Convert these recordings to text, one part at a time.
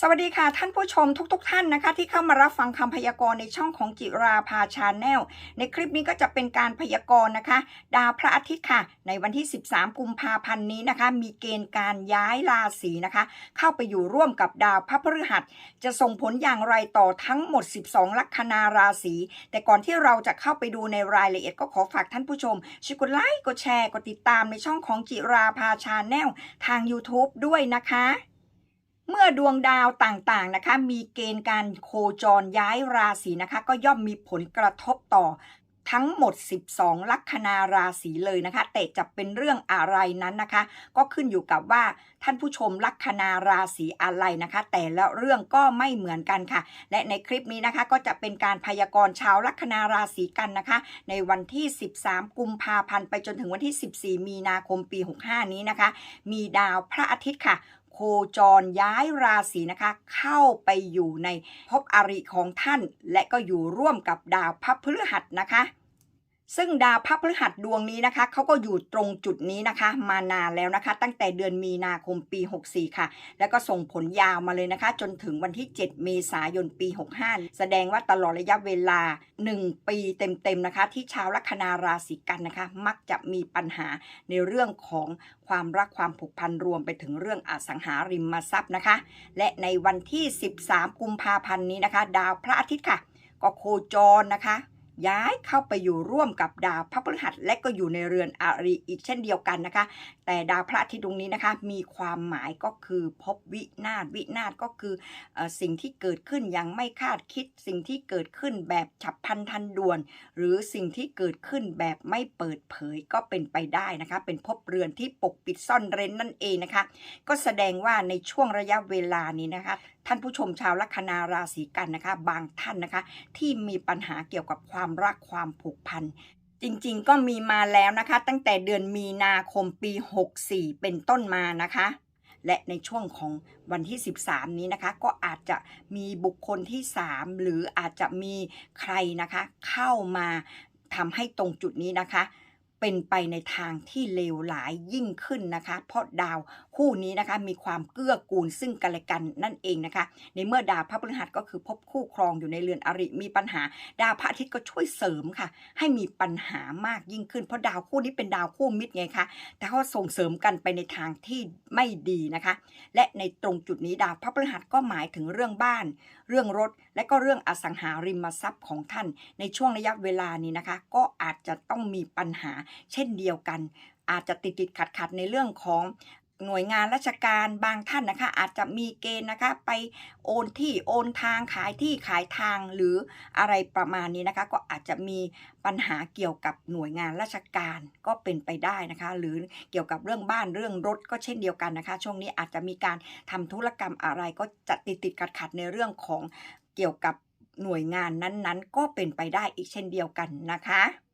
สวัสดีค่ะท่านผู้ชมทุกๆทท่านนะคะ ที่เข้ามารับฟังคำพยากรณ์ในช่องของจิราภาชาแนลในคลิปนี้ก็จะเป็นการพยากรณ์นะคะ ดาวพระอาทิตย์ค่ะ ในวันที่ 13 กุมภาพันธ์นี้นะคะ มีเกณฑ์การย้ายราศีนะคะ เข้าไปอยู่ร่วมกับดาวพระพฤหัส จะส่งผลอย่างไรต่อทั้งหมด 12 ลัคนาราศีแต่ก่อนที่เราจะเข้าไปดูในรายละเอียดก็ขอฝากท่านผู้ชมช่วยกดไลค์กดแชร์กดติดตามในช่องของจิราภาชาแนลทาง YouTube ด้วยนะคะ เมื่อดวงดาวต่างๆนะคะ มีเกณฑ์การโคจรย้ายราศีนะคะ ก็ย่อมมีผลกระทบต่อทั้งหมด 12 ลัคนาราศีเลยนะคะ แต่จะเป็นเรื่องอะไรนั้นนะคะ ก็ขึ้นอยู่กับว่าท่านผู้ชมลัคนาราศีอะไรนะคะ แต่ละเรื่องก็ไม่เหมือนกันค่ะ และในคลิปนี้นะคะก็จะเป็นการพยากรณ์ชาวลัคนาราศีกันนะคะ ในวันที่ 13 กุมภาพันธ์ไปจนถึงวันที่ 14 มีนาคมปี 65 นี้นะคะ มีดาวพระอาทิตย์ค่ะ โคจรย้ายราศีนะคะ เข้าไปอยู่ในภพอริของท่าน และก็อยู่ร่วมกับดาวพระพฤหัสนะคะ ซึ่งดาวพระพฤหัสดวงนี้นะคะเขาก็อยู่ตรงจุดนี้นะคะ มานานแล้วนะคะ ตั้งแต่เดือนมีนาคมปี 64 ค่ะ แล้วก็ส่งผลยาวมาเลยนะคะ จนถึงวันที่ 7 เมษายนปี 65 แสดงว่าตลอดระยะเวลา 1 ปีเต็มๆนะคะ ที่ชาวลัคนาราศีกันนะคะ มักจะมีปัญหาในเรื่องของความรักความผูกพันรวมไปถึงเรื่องอสังหาริมทรัพย์นะคะ และในวันที่ 13 กุมภาพันธ์นี้นะคะ ดาวพระอาทิตย์ค่ะ ก็โคจรนะคะ ย้ายเข้าไปอยู่ร่วมกับดาวพระพฤหัส และก็อยู่ในเรือนอาริอีกเช่นเดียวกันนะคะ แต่ดาวพระอาทิตย์ดวงนี้นะคะ มีความหมายก็คือพบวินาศวินาศก็คืออสิ่งที่เกิดขึ้นย่างไม่คาดคิด สิ่งที่เกิดขึ้นแบบฉับพลันทันด่วน หรือสิ่งที่เกิดขึ้นแบบไม่เปิดเผยก็เป็นไปได้นะคะ เป็นภพเรือนที่ปกปิดซ่อนเร้นนั่นเองนะคะ ก็แสดงว่าในช่วงระยะเวลานี้นะคะ ท่านผู้ชมชาวลัคนาราศีกันนะคะ บางท่านนะคะ ที่มีปัญหาเกี่ยวกับความรักความผูกพันจริงๆก็มีมาแล้วนะคะ ตั้งแต่เดือนมีนาคมปี 64 เป็นต้นมานะคะ และในช่วงของวันที่ 13 นี้นะคะ ก็อาจจะมีบุคคลที่ 3 หรืออาจจะมีใครนะคะ เข้ามาทำให้ตรงจุดนี้นะคะ เป็นไปในทางที่เลวหลายยิ่งขึ้นนะคะ เพราะดาวคู่นี้นะคะมีความเกื้อกูลซึ่งกันและกันนั่นเองนะคะ ในเมื่อดาวพระพฤหัสก็คือพบคู่ครองอยู่ในเรือนอริมีปัญหา ดาวพระอาทิตย์ก็ช่วยเสริมค่ะ ให้มีปัญหามากยิ่งขึ้น เพราะดาวคู่นี้เป็นดาวคู่มิตรไงคะแต่เขาส่งเสริมกันไปในทางที่ไม่ดีนะคะ และในตรงจุดนี้ดาวพระพฤหัสก็หมายถึงเรื่องบ้าน เรื่องรถและก็เรื่องอสังหาริมทรัพย์ของท่าน ในช่วงระยะเวลานี้นะคะ ก็อาจจะต้องมีปัญหาเช่นเดียวกัน อาจจะติดติดขัดขัดในเรื่องของหน่วยงานราชการบางท่านนะคะ อาจจะมีเกณฑ์นะคะไปโอนที่โอนทางขายที่ขายทางหรืออะไรประมาณนี้นะคะ ก็อาจจะมีปัญหาเกี่ยวกับหน่วยงานราชการก็เป็นไปได้นะคะ หรือเกี่ยวกับเรื่องบ้านเรื่องรถก็เช่นเดียวกันนะคะ ช่วงนี้อาจจะมีการทำธุรกรรมอะไรก็จะติดติดขัดขัดในเรื่องของเกี่ยวกับหน่วยงานนั้นๆ ก็เป็นไปได้อีกเช่นเดียวกันนะคะ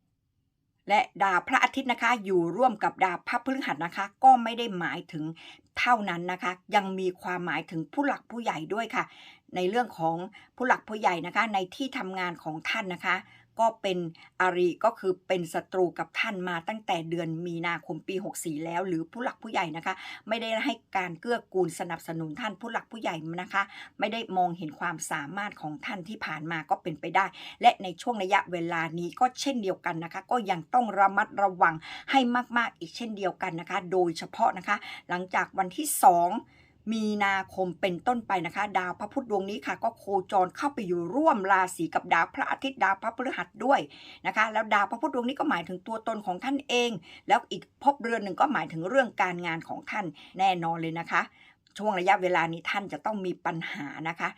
และดาวพระอาทิตย์นะคะ อยู่ร่วมกับดาวพระพฤหัสนะคะ ก็ไม่ได้หมายถึงเท่านั้นนะคะ ยังมีความหมายถึงผู้หลักผู้ใหญ่ด้วยค่ะ ในเรื่องของผู้หลักผู้ใหญ่นะคะ ในที่ทำงานของท่านนะคะ ก็เป็นอาริก็คือเป็นศัตรูกับท่านมาตั้งแต่เดือนมีนาคมปี 64 แล้ว หรือผู้หลักผู้ใหญ่นะคะ ไม่ได้ให้การเกื้อกูลสนับสนุนท่านผู้หลักผู้ใหญ่นะคะ ไม่ได้มองเห็นความสามารถของท่านที่ผ่านมาก็เป็นไปได้ และในช่วงระยะเวลานี้ก็เช่นเดียวกันนะคะ ก็ยังต้องระมัดระวังให้มากๆอีกเช่นเดียวกันนะคะ โดยเฉพาะนะคะ หลังจากวันที่ 2 มีนาคมเป็นต้นไปนะคะ ดาวพระพุธดวงนี้ค่ะ ก็โคจรเข้าไปอยู่ร่วมราศีกับดาวพระอาทิตย์ดาวพระพฤหัสด้วยนะคะ แล้วดาวพระพุธดวงนี้ก็หมายถึงตัวตนของท่านเอง แล้วอีกภพเรือนหนึ่งก็หมายถึงเรื่องการงานของท่านแน่นอนเลยนะคะช่วงระยะเวลานี้ท่านจะต้องมีปัญหานะคะ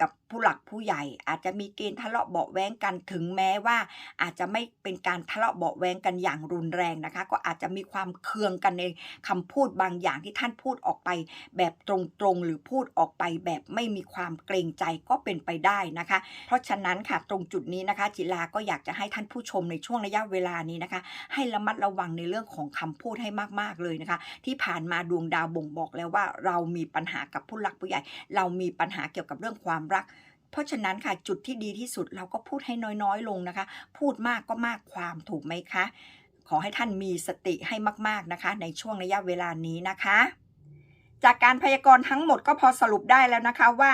กับผู้หลักผู้ใหญ่ อาจจะมีเกณฑ์ทะเลาะเบาแว้งกันถึงแม้ว่า อาจจะไม่เป็นการทะเลาะเบาแว้งกันอย่างรุนแรงนะคะ ก็อาจจะมีความเคืองกันในคำพูดบางอย่างที่ท่านพูดออกไป แบบตรงๆหรือพูดออกไปแบบไม่มีความเกรงใจก็เป็นไปได้นะคะ เพราะฉะนั้นค่ะตรงจุดนี้นะคะ จิลาก็อยากจะให้ท่านผู้ชมในช่วงระยะเวลานี้นะคะ ให้ระมัดระวังในเรื่องของคำพูดให้มากๆเลยนะคะ ที่ผ่านมาดวงดาวบ่งบอกแล้วว่าเรามีปัญหากับผู้หลักผู้ใหญ่ เรามีปัญหาเกี่ยวกับเรื่องความรัก เพราะฉะนั้นค่ะจุดที่ดีที่สุดเราก็พูดให้น้อยๆ ลงนะคะ พูดมากก็มากความถูกไหมคะ ขอให้ท่านมีสติให้มากๆนะคะ ในช่วงระยะเวลานี้นะคะ จากการพยากรณ์ทั้งหมดก็พอสรุปได้แล้วนะคะว่า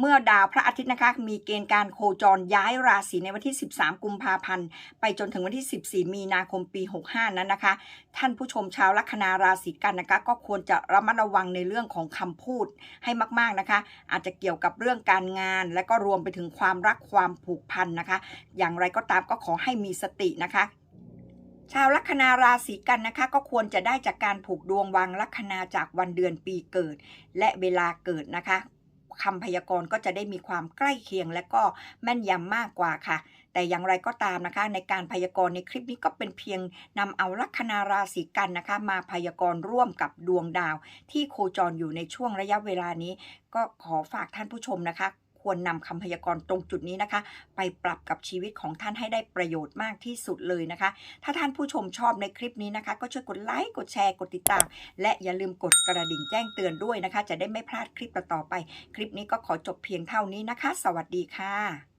เมื่อดาวพระอาทิตย์นะคะมีเกณฑ์การโคจรย้ายราศีในวันที่ 13 กุมภาพันธ์ ไปจนถึงวันที่ 14 มีนาคมปี 65 นั้นนะคะ ท่านผู้ชมชาวลัคนาราศีกันนะคะ ก็ควรจะระมัดระวังในเรื่องของคำพูดให้มากๆนะคะ อาจจะเกี่ยวกับเรื่องการงาน และก็รวมไปถึงความรักความผูกพันนะคะ อย่างไรก็ตามก็ขอให้มีสตินะคะชาวลัคนาราศีกันนะคะ ก็ควรจะได้จากการผูกดวงวางลัคนาจากวันเดือนปีเกิด และเวลาเกิดนะคะ คำพยากรณ์ก็จะได้มีความใกล้เคียงและก็แม่นยำมากกว่าค่ะ แต่อย่างไรก็ตามนะคะ ในการพยากรณ์ในคลิปนี้ก็เป็นเพียงนำเอาลัคนาราศีกันนะคะ มาพยากรณ์ร่วมกับดวงดาว ที่โคจรอยู่ในช่วงระยะเวลานี้ ก็ขอฝากท่านผู้ชมนะคะ ควรนำคำพยากรณ์ตรงจุดนี้นะคะ ไปปรับกับชีวิตของท่านให้ได้ประโยชน์มากที่สุดเลยนะคะ ถ้าท่านผู้ชมชอบในคลิปนี้นะคะ ก็ช่วยกดไลค์กดแชร์กดติดตาม และอย่าลืมกดกระดิ่งแจ้งเตือนด้วยนะคะ จะได้ไม่พลาดคลิปต่อๆไป คลิปนี้ก็ขอจบเพียงเท่านี้นะคะ สวัสดีค่ะ